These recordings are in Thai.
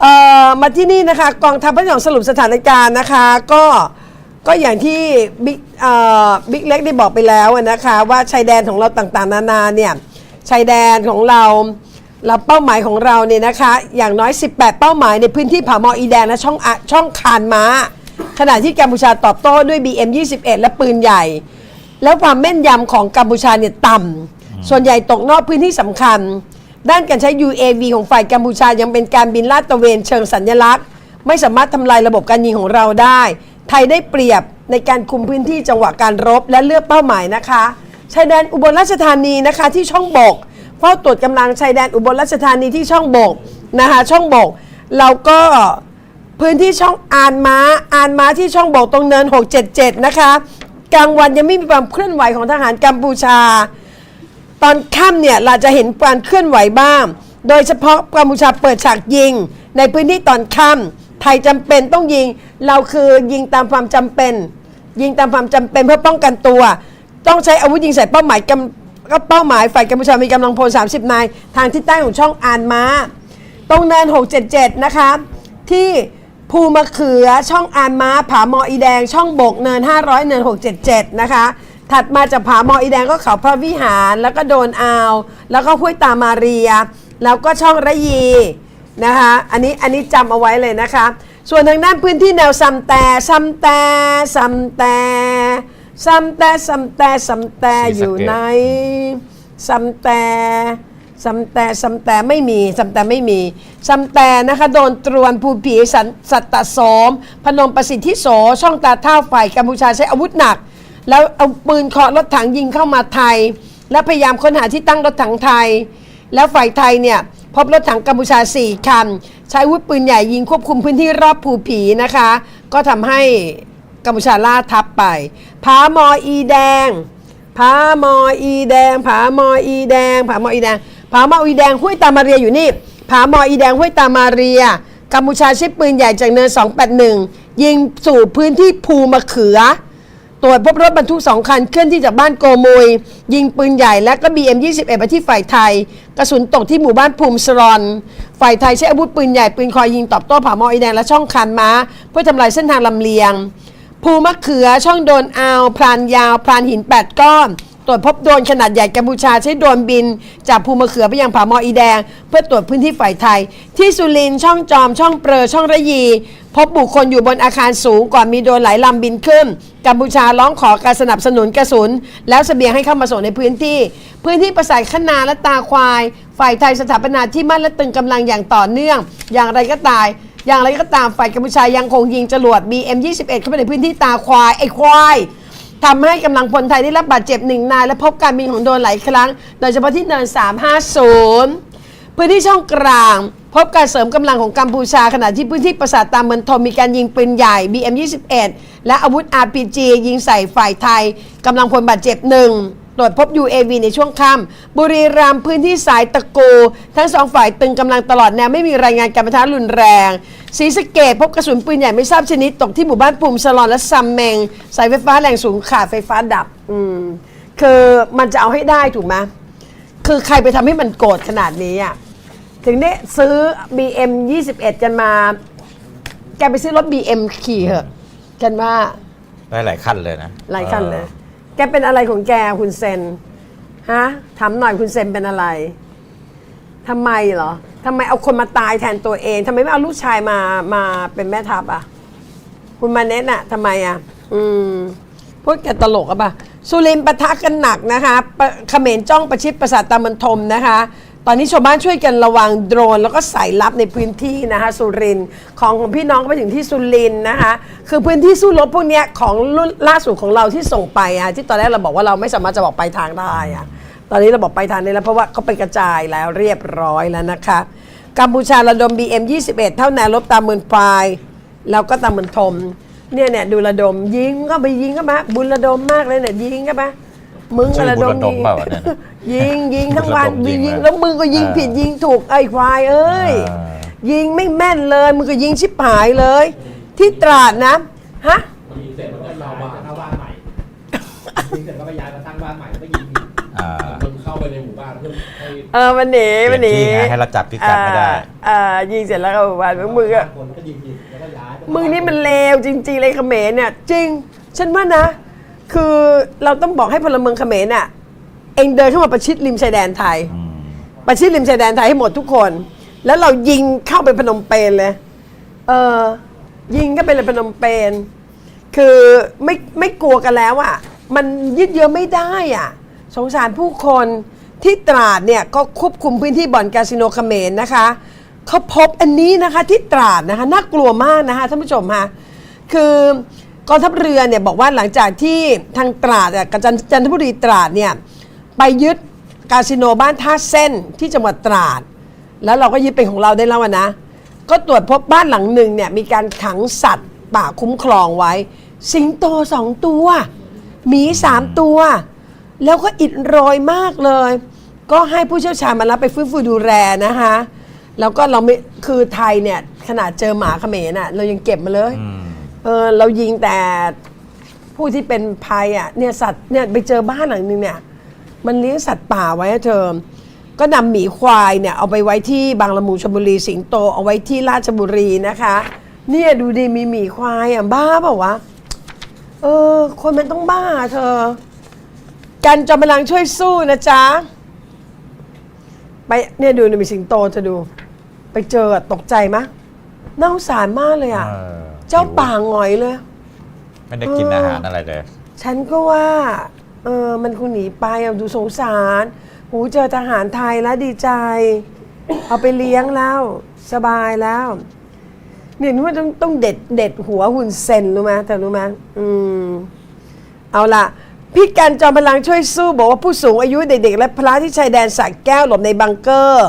เอ่อมาที่นี่นะคะกองทัพพระยองสรุปสถานการณ์นะคะ ก็ก็อย่างที่บิ๊กเอ่อบิ๊กเล็กได้บอกไปแล้วนะคะว่าชายแดนของเราต่างๆ นานาเนี่ยชายแดนของเราเราเป้าหมายของเราเนี่ยนะคะอย่างน้อย 18 เป้าหมายในพื้นที่ผาหมออีแดงและช่องอะช่องคานม้า ขณะที่กัมพูชาตอบโต้ด้วย BM 21 และปืนใหญ่ แล้วความแม่นยำของกัมพูชาเนี่ยต่ำส่วนใหญ่ตกนอกพื้นที่สำคัญ ด้านการใช้ UAV ของฝ่ายกัมพูชายังเป็นการบินลาดตระเวนเชิงสัญลักษณ์ ไม่สามารถทำลายระบบการยิงของเราได้ ไทยได้เปรียบในการคุมพื้นที่จังหวะการรบและเลือกเป้าหมายนะคะชายแดนอุบลราชธานีนะคะที่ช่องบกเฝ้าตรวจกำลังชายแดนอุบลราชธานีที่ช่องบกนะคะช่องบกเราก็พื้นที่ช่องอานม้าอานม้าที่ช่องบกตรงเนิน 677 นะคะ กลางวันยังไม่มีความเคลื่อนไหวของทหารกัมพูชา ตอนค่ำเนี่ยเราจะเห็นการเคลื่อนไหวบ้าง โดยเฉพาะกัมพูชาเปิดฉากยิง ในพื้นที่ตอนค่ำไทยจำเป็นต้องยิง เราคือยิงตามความจำเป็น ยิงตามความจำเป็นเพื่อป้องกันตัว ต้องใช้อาวุธยิงใส่เป้าหมายกำก็เป้าหมายฝ่ายกัมพูชามีกำลังพล 30 นาย ทางทิศใต้ของช่องอานม้า ตรงเนิน 677 นะคะที่ภูมะเขือช่องอานม้า ผาหมออีแดง ช่องบกเนิน 500 เนิน 677 นะคะ ถัดมาจากผาหมออีแดงก็เขาพระวิหารแล้วก็โดนอาว แล้วก็ห้วยตามาเรีย แล้วก็ช่องระยีนะคะอันนี้อันนี้จำเอาไว้เลยนะคะ ส่วนทางด้านพื้นที่แนวซัมแต่ซัมแต่ซัมแต่ซัมแต่ซัมแต่ซัมแต่อยู่ในซัมแต่ซัมแต่ซัมแต่ไม่มีซัมแต่ไม่มีซัมแต่นะคะโดนตรวนภูผีสันสัตตโสม พนมประสิทธิโสช่องตาเท่าฝ่ายกัมพูชาใช้อาวุธหนัก แล้วเอาปืนเคาะรถถังยิงเข้ามาไทย และพยายามค้นหาที่ตั้งรถถังไทย แล้วฝ่ายไทยเนี่ยพบรถถังกัมพูชา 4 คัน ใช้อาวุธปืนใหญ่ยิงควบคุมพื้นที่รอบภูผีนะคะ ก็ทำให้กัมพูชาล่าทับไปผามออีแดงผามออีแดงผามออีแดงผามออีแดงผามออีแดงห้วยตามาเรียอยู่นี่ผามออีแดงห้วยตามาเรียกัมพูชาใช้ปืนใหญ่จากเนิน281 ยิงสู่พื้นที่ภูมะเขือ ตรวจพบรถบรรทุกสองคันเคลื่อนที่จากบ้านโกมุย ยิงปืนใหญ่และก็ BM 21ไปที่ฝ่ายไทย กระสุนตกที่หมู่บ้านภูมิสรอน ฝ่ายไทยใช้อาวุธปืนใหญ่ ปืนคอยยิงตอบโต้ผาหมออีแดงและช่องคานม้า เพื่อทำลายเส้นทางลำเลียง ภูมะเขือช่องโดนอาวพรานยาวพรานหิน 8 ก้อน ตรวจพบโดรนขนาดใหญ่กัมพูชาใช้โดรนบิน จากภูมะเขือไปยังผาหมออีแดง เพื่อตรวจพื้นที่ฝ่ายไทย ที่สุรินทร์ช่องจอมช่องเปรอช่องระยี พบบุคคลอยู่บนอาคารสูงก่อนมีโดรนหลายลำบินขึ้น กัมพูชาร้องขอการสนับสนุนกระสุน แล้วเสบียงให้เข้ามาส่งในพื้นที่ พื้นที่ประสาทขนาและตาควาย ฝ่ายไทยสถาปนาที่มั่นและตึงกำลังอย่างต่อเนื่อง อย่างไรก็ตายอย่างไรก็ตามฝ่ายกัมพูชายังคงยิงจรวด BM21 เข้าไปในพื้นที่ตาควายไอ้ควาย ทำให้กำลังพลไทยได้รับบาดเจ็บหนึ่งนาย และพบการบินของโดนหลายครั้ง โดยเฉพาะที่เนิน 350 พื้นที่ช่องกลาง พบการเสริมกำลังของกัมพูชาขณะที่พื้นที่ปราสาทตามเมืองทมมีการยิงปืนใหญ่ BM21 และอาวุธ RPG ยิงใส่ฝ่ายไทยกำลังพลบาดเจ็บหนึ่ง ตรวจพบ UAV ในช่วงค่ำบุรีรัมย์พื้นที่สายตะกูทั้งสองฝ่ายตึงกำลังตลอดแนวไม่มีรายงานการปะทะรุนแรงศรีสะเกดพบกระสุนปืนใหญ่ไม่ทราบชนิดตกที่หมู่บ้านปุ่มสลอนและซัมเมงสายไฟฟ้าแรงสูงขาดไฟฟ้าดับ อืมคือมันจะเอาให้ได้ถูกไหมคือใครไปทำให้มันโกรธขนาดนี้อะถึงได้ซื้อ BM 21 กันมา แกไปซื้อรถ BM ขี่เหอะกันว่า ได้หลายขั้นเลยนะ หลายคันเลยออ แกเป็นอะไรของแกคุณเซนฮะถามหน่อยคุณเซนเป็นอะไรทำไมเหรอทำไมเอาคนมาตายแทนตัวเองทำไมไม่เอาลูกชายมามาเป็นแม่ทัพอะ คุณมาเน็ตน่ะทำไมอะ อืมพูดแกตลกอะป่ะสุรินทร์ปะทะกันหนักนะคะปะเขมรจ้องประชิดประสาทตามันทมนะคะ ตอนนี้ชาวบ้านช่วยกันระวังโดรน แล้วก็ใส่ลับในพื้นที่นะคะสุรินทร์ของของพี่น้องก็ไปถึงที่สุรินทร์นะคะคือพื้นที่สู้รบพวกเนี้ยของรุ่นล่าสุดของเราที่ส่งไปอะที่ตอนแรกเราบอกว่าเราไม่สามารถจะบอกไปทางได้อะตอนนี้เราบอกไปทางได้แล้วเพราะว่าเขาไปกระจายแล้วเรียบร้อยแล้วนะคะกัมพูชาระดม BM 21 เท่าแนวรบตามเมืองปลายแล้วก็ตามเมืองทมเนี่ยเนี่ยดูระดมยิงก็ไปยิงก็มาบุญระดมมากเลยเนี่ยยิงก็มา มึงชื่อระบุดญมระดมเปล่าวะเนี่ยยิงยิงทั้งวันบุญระดมยิยิงงยิงเลยแล้วมึงก็ยิงเออผิดยิงถูกไอ้ควายเอ้ยเออยิงไม่แม่นเลย มึงก็ยิงชิบหายเลย ที่ตราดนะ ฮะยิงเสร็จมันก็ย้ายไปเข้าบ้านใหม่ยิงเสร็จก็ไปย้ายมาสร้างบ้านใหม่แล้วก็ยิงอีกอ่า คนเข้าไปในหมู่บ้านเพื่อให้เเออมันหนีเปลี่มันหนียนที่ไงให้เราจับพิกัดไม่ได้เอ่อยิงเสร็จแล้วก็บอกว่ามึงก็ คนก็ยิงยิงแล้วก็ย้ายไป มึงนี่มันเลวจริง ๆ เลยเขมรเนี่ย จริง ฉันว่านะ คือเราต้องบอกให้พลเมืองเขมรน่ะเองเดินเข้ามาประชิดริมชายแดนไทย อืมประชิดริมชายแดนไทยให้หมดทุกคน แล้วเรายิงเข้าไปพนมเปญเลย เออ ยิงก็ไปเลยพนมเปญ คือไม่ไม่กลัวกันแล้วอะ่ะ มันยืดเยื้อไม่ได้อะ่ะ สงสารผู้คนที่ตราดเนี่ยก็ควบคุมพื้นที่บ่อนคาสิโนเขมรนะคะ เขาพบอันนี้นะคะที่ตราดนะคะ น่ากลัวมากนะคะท่านผู้ชมคะคือ กองทัพเรือเนี่ยบอกว่าหลังจากที่ทางตราดกับจันทบุรีตราดเนี่ยไปยึดคาสิโนบ้านท่าเส้นที่จังหวัดตราด แล้วเราก็ยึดเป็นของเราได้แล้วนะ ก็ตรวจพบบ้านหลังหนึ่งเนี่ยมีการขังสัตว์ป่าคุ้มครองไว้ สิงโตสองตัวหมีสามตัว แล้วก็อิดโรยมากเลย ก็ให้ผู้เชี่ยวชาญมารับไปฟื้นฟูดูแลนะคะแล้วก็เราไม่คือไทยเนี่ยขนาดเจอหมาเขมรน่ะเรายังเก็บมาเลย อืม เออเรายิงแต่ผู้ที่เป็นภัยอะเนี่ยสัตว์เนี่ยไปเจอบ้านหลังนึงเนี่ย มันเลี้ยงสัตว์ป่าไว้อะเธอก็นำหมีควายเนี่ยเอาไปไว้ที่บางละมุงชลบุรีสิงโตเอาไว้ที่ราชบุรีนะคะ เนี่ยดูดิมีหมีควายอะบ้าเปล่าวะเออ คนมันต้องบ้าเธอ กันจอมพลังช่วยสู้นะจ๊ะ ไปเนี่ยดูเนี่ยมีสิงโตจะดู ไปเจออะตกใจมะน่าสงสารมากเลยอะ เออ เจ้าป่าหงอยเลย ไม่ได้กินอาหารอะไรเลย ฉันก็ว่า เออมันคงหนีไปอะดูสงสารหูเจอทหารไทยแล้วดีใจ เอาไปเลี้ยงแล้วสบายแล้วเนี่ยนึกว่าต้องต้องเด็ดเด็ดหัวหุ่นเซนรู้ไหมแต่รู้ไหมอืมเอาล่ะพี่กันจอมพลังช่วยสู้ บอกว่าผู้สูงอายุเด็กๆ และพระที่ชายแดนสักแก้วหลบในบังเกอร์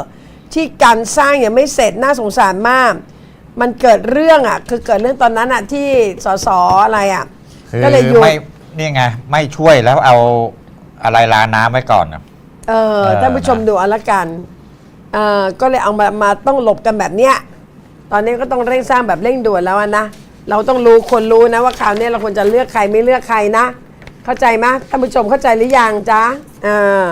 ที่การสร้างยังไม่เสร็จน่าสงสารมาก มันเกิดเรื่องอะคือเกิดเรื่องตอนนั้นอะที่สสอะไรอะ คือก็เลยหยุดไม่นี่ไงไม่ช่วยแล้วเอาอะไรลาน้ำไว้ก่อนนะเออเออท่านผู้ชมนะ ดูเอาละกันเออก็เลยเอามามาต้องหลบกันแบบเนี้ยตอนนี้ก็ต้องเร่งสร้างแบบเร่งด่วนแล้วอะนะเราต้องรู้คนรู้นะว่าคราวนี้เราควรจะเลือกใครไม่เลือกใครนะ เข้าใจไหมท่านผู้ชมเข้าใจหรือยังจ๊ะเออ